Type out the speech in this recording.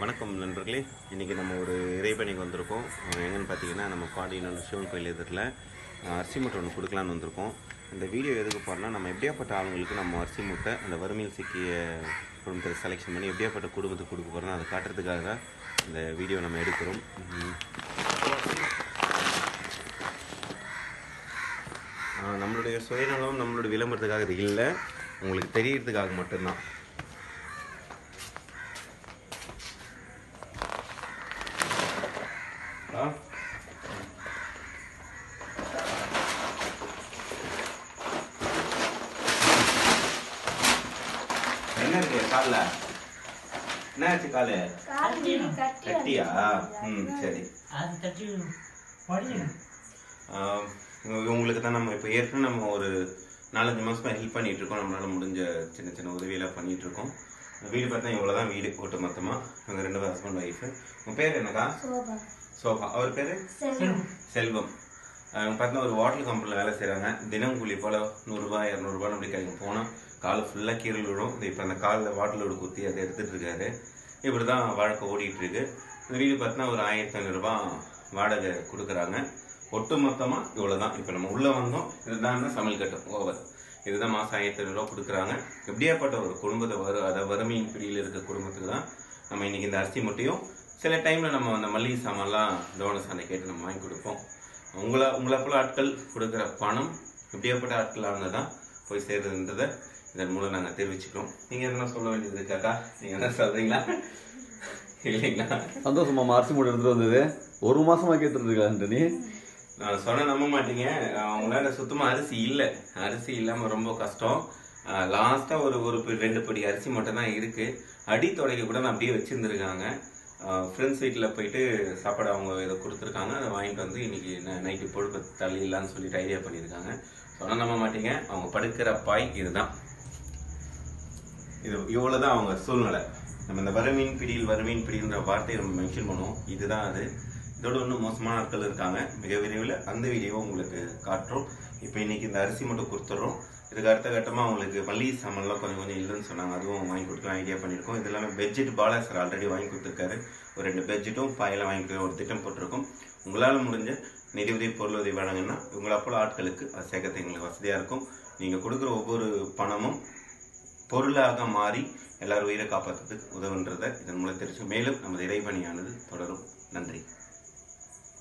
வணக்கம் நண்பர்களே. இன்றைக்கி நம்ம ஒரு இறைப்பணிக்கு வந்திருக்கோம். என்னென்னு பார்த்தீங்கன்னா நம்ம பாடியினோட சிவன் கோயில் எதிரில் அரிசி மூட்டை ஒன்று கொடுக்கலான்னு வந்திருக்கோம். இந்த வீடியோ எதுக்கு போகிறோம்னா நம்ம எப்படியாப்பட்ட ஆளுங்களுக்கு நம்ம அரிசி மூட்டை அந்த வறுமையில் சிக்கிய குடும்பத்தை செலெக்ஷன் பண்ணி எப்படியாப்பட்ட குடும்பத்துக்கு கொடுக்க போகிறோம் அதை காட்டுறதுக்காக தான் இந்த வீடியோ நம்ம எடுக்கிறோம். நம்மளுடைய சுயநலம் நம்மளுடைய விளம்பரத்துக்காக இது இல்லை. உங்களுக்கு தெரியறதுக்காக மட்டும்தான். என்ன இருக்கு கால்ல? என்ன ஆச்சு காலு கட்டியா ம் சரி. உங்களுக்கு தான் நம்ம இப்போ ஏற்கனவே நம்ம ஒரு நாலஞ்சு மாசமா ஹெல்ப் பண்ணிட்டு இருக்கோம். நம்மளால முடிஞ்ச சின்ன சின்ன உதவியெல்லாம் பண்ணிட்டு இருக்கோம். வீடு பார்த்தா இவ்வளோ தான் வீடு ஒட்டு மொத்தமாக இவங்க ரெண்டு ஹஸ்பண்ட் ஒய்ஃபு உங்கள் பேர் என்னக்கா? சோஃபா அவர் பேர்? செல்வம். அவங்க பார்த்தா ஒரு வாட்டர் கம்பெனியில் வேலை செய்கிறாங்க தினம் கூலி போல் நூறுரூவா இரநூறுபா அப்படி கிடைக்கும் போனால் கால் ஃபுல்லாக கீரல் விழும். இப்போ அந்த காலில் வாட்டர் லோடு குத்தி அதை எடுத்துகிட்டு இருக்காரு. இப்படி தான் வாழ்க்கை ஓடிட்டுருக்கு இந்த வீடு பார்த்தீங்கன்னா ஒரு ஆயிரத்தி ஐநூறுரூபா வாடகை கொடுக்குறாங்க. ஒட்டு மொத்தமாக இவ்வளோ தான் இப்போ நம்ம உள்ளே வந்தோம். இதுதான் சமையல் கட்டம். ஓவர் இதுதான் மாதம் ஆயிரத்தி ஐநூறுரூவா கொடுக்குறாங்க. எப்படியாப்பட்ட ஒரு குடும்பத்தை வரும் அதை வறுமையின் பிடியில் இருக்க குடும்பத்துக்கு தான் நம்ம இன்றைக்கி இந்த அரிசி முட்டையும் சில டைமில் நம்ம அந்த மளிகை சாமான்லாம் டோனஸ் அந்த கேட்டு நம்ம வாங்கி கொடுப்போம். உங்களை உங்களை போல ஆட்கள் கொடுக்குற பணம் எப்படியாப்பட்ட ஆட்களாக தான் போய் சேர்றதுன்றதை இதன் மூலம் நாங்கள் தெரிவிச்சுக்கிறோம். நீங்கள் எதனா சொல்ல வேண்டியது இருக்காக்கா நீங்கள் என்ன சொல்கிறீங்களா இல்லைங்களா? சந்தோஷமா அரிசி மூட்டை எடுத்துட்டு வந்தது. ஒரு மாசமா கேட்டுட்டு இருக்கா நீ? நான் சொன்ன நம்ப மாட்டீங்க. அவங்களால சுத்தமா அரிசி இல்லை. அரிசி இல்லாம ரொம்ப கஷ்டம். லாஸ்டா ஒரு ஒரு ரெண்டு படி அரிசி மட்டும் தான் இருக்கு. அடி துடைக்க கூட நான் அப்படியே வச்சிருந்துருக்காங்க. ஃப்ரெண்ட்ஸ் வீட்டில் போயிட்டு சாப்பாடு அவங்க இதை கொடுத்துருக்காங்க. அதை வாங்கிட்டு வந்து இன்னைக்கு நைட்டு பொழுப்பு தள்ளிடலான்னு சொல்லிட்டு ஐடியா பண்ணியிருக்காங்க. சொன்ன நம்ப மாட்டீங்க. அவங்க படுக்கிற பாய் இதுதான். இது இவ்வளோதான் அவங்க சூழ்நிலை. நம்ம இந்த வறுமையின் பிடியில் வறுமையின் பிடின்ற வார்த்தையை நம்ம மென்ஷன் பண்ணுவோம். இதுதான் அது. இதோட இன்னும் மோசமான ஆட்கள் இருக்காங்க. மிக விரைவில் அந்த வீடியோவை உங்களுக்கு காட்டுறோம். இப்போ இன்னைக்கு இந்த அரிசி மட்டும் கொடுத்துட்றோம் இதுக்கு அடுத்த கட்டமாக அவங்களுக்கு மல்லிகை சாமான்லாம் கொஞ்சம் கொஞ்சம் இல்லைன்னு சொன்னாங்க. அதுவும் வாங்கி கொடுக்கலாம் ஐடியா பண்ணியிருக்கோம். இது எல்லாமே பெட்ஜெட் பாலா சார் ஆல்ரெடி வாங்கி கொடுத்துருக்காரு. ஒரு ரெண்டு பெட்ஜெட்டும் பாயெல்லாம் வாங்கி கொடுக்க ஒரு திட்டம் போட்டிருக்கோம். உங்களால் முடிஞ்ச நிதி உதவி பொருள் உதவி வழங்கினா உங்களை போல ஆட்களுக்கு அது சேர்க்கறது எங்களுக்கு வசதியாக இருக்கும். நீங்கள் கொடுக்குற ஒவ்வொரு பணமும் பொருளாக மாறி எல்லார் உயிரை காப்பாற்றுறதுக்கு உதவுன்றதை இதன் மூலம் தெரிஞ்சு மேலும் நமது இறைபணியானது தொடரும். நன்றி.